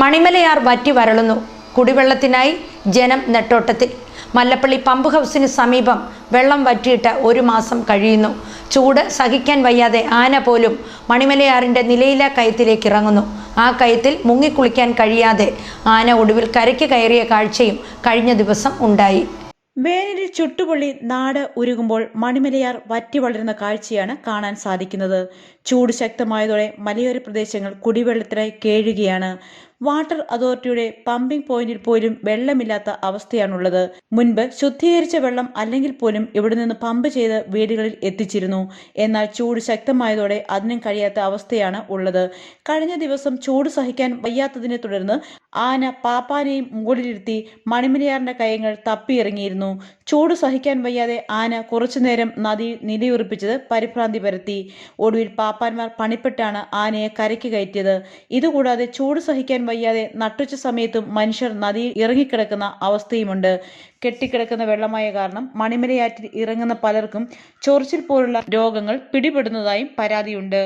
മണിമലയാർ വറ്റി വരളുന്നു. കുടിവെള്ളത്തിനായി ജനം നെട്ടോട്ടത്തിൽ. മല്ലപ്പള്ളി പമ്പ് ഹൗസിന് സമീപം വെള്ളം വറ്റിയിട്ട് ഒരു മാസം കഴിയുന്നു. ചൂട് സഹിക്കാൻ വയ്യാതെ ആന പോലും മണിമലയാറിന്റെ നിലയില കയത്തിലേക്ക് ഇറങ്ങുന്നു. ആ കയത്തിൽ മുങ്ങിക്കുളിക്കാൻ കഴിയാതെ ആന ഒടുവിൽ കരയ്ക്ക് കയറിയ കാഴ്ചയും കഴിഞ്ഞ ദിവസം ഉണ്ടായി. വേനലിൽ ചുട്ടുപൊള്ളി നാട് ഉരുകുമ്പോൾ മണിമലയാർ വറ്റി വളരുന്ന കാഴ്ചയാണ് കാണാൻ സാധിക്കുന്നത്. ചൂട് ശക്തമായതോടെ മലയോര പ്രദേശങ്ങൾ കുടിവെള്ളത്തിനായി കേഴുകയാണ്. വാട്ടർ അതോറിറ്റിയുടെ പമ്പിംഗ് പോയിന്റിൽ പോലും വെള്ളമില്ലാത്ത അവസ്ഥയാണുള്ളത്. മുൻപ് ശുദ്ധീകരിച്ച വെള്ളം അല്ലെങ്കിൽ പോലും ഇവിടെ നിന്ന് പമ്പ് ചെയ്ത് വീടുകളിൽ എത്തിച്ചിരുന്നു. എന്നാൽ ചൂട് ശക്തമായതോടെ അതിനും കഴിയാത്ത അവസ്ഥയാണ് ഉള്ളത്. കഴിഞ്ഞ ദിവസം ചൂട് സഹിക്കാൻ വയ്യാത്തതിനെ തുടർന്ന് ആന പാപ്പാനെയും മുകളിലിരുത്തി മണിമലയാറിന്റെ കയങ്ങൾ തപ്പിയിറങ്ങിയിരുന്നു. ചൂട് സഹിക്കാൻ വയ്യാതെ ആന കുറച്ചുനേരം നദി നിലയുറപ്പിച്ചത് പരിഭ്രാന്തി പരത്തി. ഒടുവിൽ പാപ്പാന്മാർ പണിപ്പെട്ടാണ് ആനയെ കരയ്ക്ക് കയറ്റിയത്. ഇതുകൂടാതെ ചൂട് സഹിക്കാൻ വയ്യാതെ നട്ടുച്ച സമയത്തും മനുഷ്യർ നദിയിൽ ഇറങ്ങിക്കിടക്കുന്ന അവസ്ഥയുമുണ്ട്. കെട്ടിക്കിടക്കുന്ന വെള്ളമായ കാരണം മണിമലയാറ്റിൽ ഇറങ്ങുന്ന പലർക്കും ചൊറിച്ചിൽ പോലുള്ള രോഗങ്ങൾ പിടിപെടുന്നതായും പരാതിയുണ്ട്.